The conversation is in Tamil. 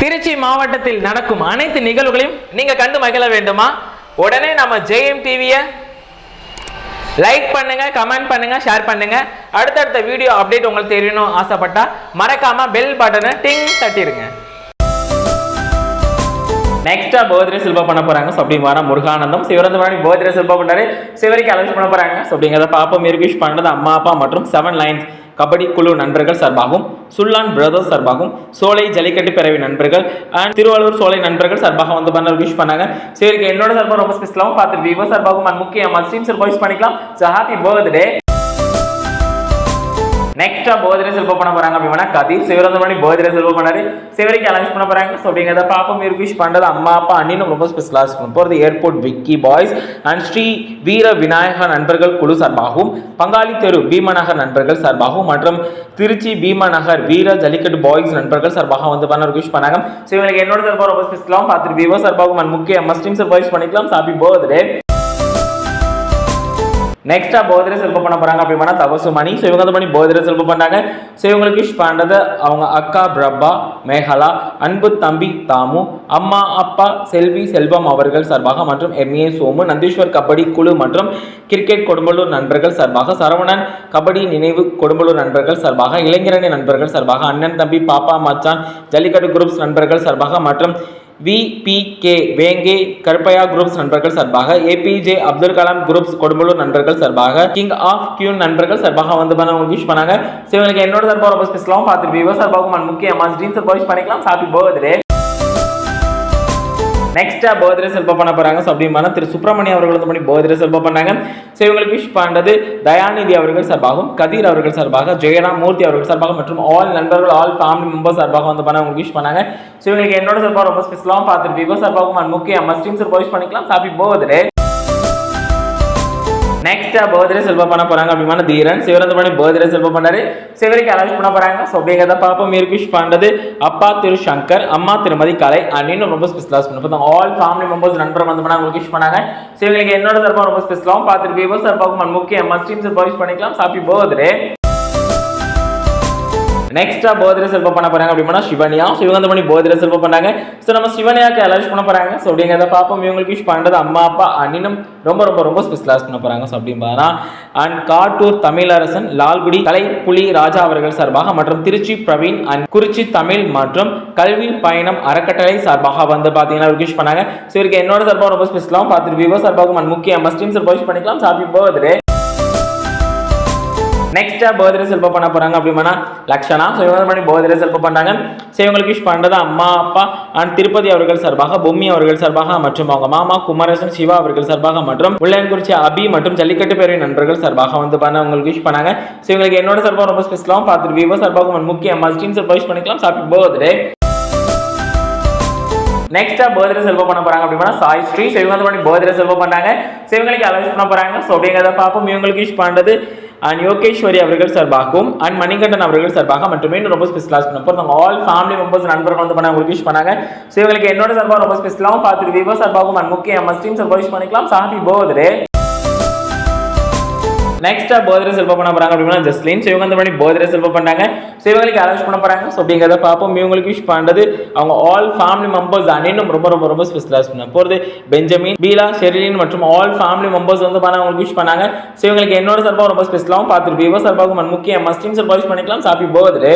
திருச்சி மாவட்டத்தில் நடக்கும் அனைத்து நிகழ்வுகளையும் நீங்க கண்டு மகிழ வேண்டுமா? உடனே நம்ம ஜெயம் டிவியை லைக் பண்ணுங்க கமெண்ட் பண்ணுங்க ஷேர் பண்ணுங்க. அடுத்தடுத்த வீடியோ அப்டேட் உங்களுக்கு தெரியணும் ஆசைப்பட்டா மறக்காம பெல் பட்டனை டிங் தட்டிடுங்க. நெக்ஸ்டா பர்த்டே சில்பா பண்ண போறாங்க. ஸோ அப்படி வர முருகானந்தம் சிவரந்தமணி பர்த்டே சில்பா பண்ணாரு சிவரிக்கு அலட்சி பண்ண போறாங்க. ஸோ அப்படிங்கிறத பாப்பா மிருகிஷ் பண்ணது அம்மா அப்பா மற்றும் செவன் லைன்ஸ் கபடி குழு நண்பர்கள் சார்பாகவும் சுல்லான் பிரதர்ஸ் சார்பாகவும் சோலை ஜல்லிக்கட்டு பிறவி நண்பர்கள் அண்ட் திருவள்ளூர் சோலை நண்பர்கள் சார்பாக வந்து பண்ண விஷ் பண்ணாங்க. சரி என்னோட சார்பாக ரொம்ப ஸ்பெஷலாகவும் பார்த்துட்டு விவோ சார்பாகவும் அண்ட் முக்கிய மஸ்டீம் சார் வாய்ஸ் பண்ணிக்கலாம். ஸோ ஹாப்பி பர்த்டே நெக்ஸ்டா பர்த்டே செல்வ பண்ண போறாங்க அப்படின்னா கதிர் சிவரந்தமணி பர்த்டே செல்வம் பண்ணாரு. சிவரிக்கு அலஞ்ச் பண்ண போறாங்க. ஸோ அப்படிங்கிறத பாப்போம் விஷ் பண்றது அம்மா அப்பா அண்ணினும் ரொம்ப ஸ்பெஷலாக இருக்கும். போகிறது airport Vicky boys and Shri Veera Vinayagar நண்பர்கள் குழு சார்பாகவும் பங்காளி தெரு பீமநகர் நண்பர்கள் சார்பாகவும் மற்றும் திருச்சி பீமநகர் வீர ஜல்லிக்கட்டு பாய்ஸ் நண்பர்கள் சார்பாக வந்து பண்ண விஷ் பண்ணாங்க. ஸோ இவங்களுக்கு என்னோட சார்பாக ரொம்ப ஸ்பெஷலாகவும் பார்த்துட்டு விவோ சார்பாகவும் முக்கிய மஸ்டிம் சார் வாய்ஸ் பண்ணிக்கலாம் ஹாப்பி பர்த்டே நெக்ஸ்டா போதிர செல்பம் பண்ண போறாங்க அப்படின்னா தபசு மணி. ஸோ இவங்க வந்து பண்ணி போதிர செல்பம் பண்ணாங்க ஸோ இவங்களுக்கு விஷ் பண்ணுறது அவங்க அக்கா பிரபா மேகலா அன்பு தம்பி தாமு அம்மா அப்பா செல்வி செல்வம் அவர்கள் சார்பாக மற்றும் எம்ஏ சோமு நந்தீஸ்வர் கபடி குழு மற்றும் கிரிக்கெட் கொடும்பலூர் நண்பர்கள் சார்பாக சரவணன் கபடி நினைவு கொடும்பலூர் நண்பர்கள் சார்பாக இளைஞரணி நண்பர்கள் சார்பாக அண்ணன் தம்பி பாப்பா மச்சான் ஜல்லிக்கட்டு குரூப்ஸ் நண்பர்கள் சார்பாக மற்றும் விபிகே வேங்கே கருப்பையா குரூப்ஸ் நண்பர்கள் சார்பாக ஏபிஜே அப்துல் கலாம் குரூப்ஸ் கொடும்பலூர் நண்பர்கள் சார்பாக கிங் ஆஃப் கியூன் நண்பர்கள் சார்பாக வந்து பண்ண உங்களுக்கு விஷ் பண்ணாங்க. ஸோ எனக்கு என்னோட சார்பாக ரொம்ப ஸ்பெஷலாகவும் பார்த்துட்டு விவோ சார்பாகவும் முக்கியமாக முக்கிய அம்மா சார்பாக விஷ் பண்ணிக்கலாம் ஹாப்பி பர்த்டே நெக்ஸ்டா பர்த்டே செல்ப பண்ண போறாங்க. ஸோ அப்படிமான திரு சுப்பிரமணியம் அவர்கள் வந்து பண்ணி பர்த்டே செல்ப பண்ணாங்க. ஸோ இவங்களுக்கு விஷ் பண்ணது தயாநிதி அவர்கள் சார்பாகவும் கதிர் அவர்கள் சார்பாக ஜெயராம் மூர்த்தி அவர்கள் சார்பாக மற்றும் ஆல் நண்பர்கள் ஆல் ஃபேமிலி மெம்பர்ஸ் சார்பாக வந்து பண்ண உங்களுக்கு விஷ் பண்ணாங்க. ஸோ இவங்களுக்கு என்னோட சார்பாக ரொம்ப ஸ்பெஷலாகவும் பார்த்துருப்பீங்க. சார்பாகவும் and முக்கிய மஸ்டீம் சார் விஷ் பண்ணிக்கலாம். ஹாப்பி பர்த்டே நெக்ஸ்ட்டாக பர்த்டே செல்வ பண்ண போகிறாங்க அப்படிமான தீரன். சிவரந்தமணி பர்த்டே செல்வ பண்ணாரு சிவரிக்கு அலாஜ் பண்ண போறாங்க. ஸோ அப்படிங்கிறத பாப்போம் மீர் விஷ் பண்ணுறது அப்பா திரு சங்கர் அம்மா திருமதி கலை அண்ணின்னு ரொம்ப ஸ்பெஷலாக பண்ண பார்த்தா ஆல் ஃபேமிலி மெம்பர்ஸ் நண்பர் வந்து பண்ணாங்க உங்களுக்கு விஷ் பண்ணாங்க. ஸோ இவங்களுக்கு என்னோட தரப்பாக ரொம்ப ஸ்பெஷலாகவும் பார்த்துட்டு விவோ சார்பாகவும் முக்கிய மஸ்டீம் சார் விஷ் பண்ணிக்கலாம். ஹாப்பி பர்த்டே நெக்ஸ்டா போதிர செல்வம் பண்ண போறாங்க அப்படின்னா சிவனியா சிவகந்த மணி போதிர செல்வம் பண்ணாங்க ஸோ நம்ம சிவனியாக்கு அலர்ஜ் பண்ண போறாங்க. ஸோ அப்படிங்கிறத பார்ப்போம். இவங்களுக்கு விஷ் பண்ணுறது அம்மா அப்பா அண்ணினும் ரொம்ப ரொம்ப ரொம்ப ஸ்பெஷலாக பண்ண போறாங்க. ஸோ அப்படின்னா அண்ட் காட்டூர் தமிழரசன் லால்குடி கலை புலி ராஜா அவர்கள் சார்பாக மற்றும் திருச்சி பிரவீன் அண்ட் குறிச்சி தமிழ் மற்றும் கல்வி பயணம் அறக்கட்டளை சார்பாக வந்து பார்த்தீங்கன்னா விஷ் பண்ணாங்க. ஸோ இவருக்கு என்னோட சார்பாக ரொம்ப ஸ்பெஷலாகவும் பார்த்துட்டு விவோ சார்பாகவும் and முக்கிய மஸ்டீம் சார் விஷ் பண்ணிக்கலாம். ஹாப்பி போகுது நெக்ஸ்டா பர்த்டே செல்ப பண்ண போறாங்க அப்படின்னா லக்ஷனா. ஸோ இவங்க பண்ணி பர்த்டே செல்ப பண்ணாங்க ஸோ இவங்களுக்கு விஷ் பண்ணுறது அம்மா அப்பா அண்ட் திருப்பதி அவர்கள் சார்பாக பொம்மி அவர்கள் சார்பாக மற்றும் அவங்க மாமா குமரேசன் சிவா அவர்கள் சார்பாக மற்றும் உள்ளங்குறிச்சி அபி மற்றும் ஜல்லிக்கட்டு பேரின் நண்பர்கள் சார்பாக வந்து பண்ண உங்களுக்கு விஷ் பண்ணாங்க. ஸோ இவங்களுக்கு என்னோட சார்பாக ரொம்ப ஸ்பெஷலாகவும் பார்த்துட்டு விவோ சார்பாக முக்கிய மஸ்டீம் சார்பாக விஷ் பண்ணிக்கலாம். ஹாப்பி பர்த்டே நெக்ஸ்டா பர்த்டே செல்வ பண்ண போறாங்க அப்படின்னா சாய் ஸ்ரீ. ஸோ இவங்க வந்து பண்ணி பர்த்டே செல்வ பண்ணாங்க. ஸோ இவங்களுக்கு பண்ண போறாங்க. ஸோ அப்படிங்கிறத பார்ப்போம். இவங்களுக்கு யூஸ் பண்றது அண்ட் யோகேஸ்வரி அவர்கள் சார்பாகவும் அண்ட் மணிகண்டன் அவர்கள் சார்பாக மட்டுமே ரொம்ப ஸ்பெஷலாக பண்ண போகிறோம் ஆல் ஃபேமிலி மெம்பர்ஸ் நண்பர்கள் வந்து பண்ண உங்களுக்கு விஷ் பண்ணாங்க. ஸோ இவங்களுக்கு என்னோட சார்பாக ரொம்ப ஸ்பெஷலாகவும் பார்த்துட்டு விவோ சார்பாகவும் அண்ட் முக்கிய மஸ்டீம் சார்பாக விஷ் பண்ணிக்கலாம். ஹாப்பி போகுது நெக்ஸ்டா பர்த்டே செல்வ பண்ண போறாங்க அப்படின்னா ஜஸ்லின். ஸோ இவங்க அந்த மாதிரி பர்த்டே செல்வ பண்ணாங்க ஸோ இவங்களுக்கு அரேஞ்ச் பண்ண போறாங்க. ஸோ அப்படிங்கிறத பார்ப்போம். இவங்களுக்கு விஷ் பண்ணுறது அவங்க ஆல் ஃபேமிலி மெம்பர்ஸ் அனைத்தும் ரொம்ப ரொம்ப ரொம்ப ஸ்பெஷலாக பண்ண போகிறது பெஞ்சமின் பீலா ஷெரிலின் மற்றும் ஆல் ஃபேமிலி மெம்பர்ஸ் வந்து பண்ண அவங்களுக்கு விஷ் பண்ணாங்க. ஸோ இவங்களுக்கு என்னோட சார்பாக ரொம்ப ஸ்பெஷலாகவும் பார்த்துட்டு விவோ சார்பாகவும் and முக்கிய சார்பாக விஷ் பண்ணிக்கலாம். சாப்பி பர்த்டே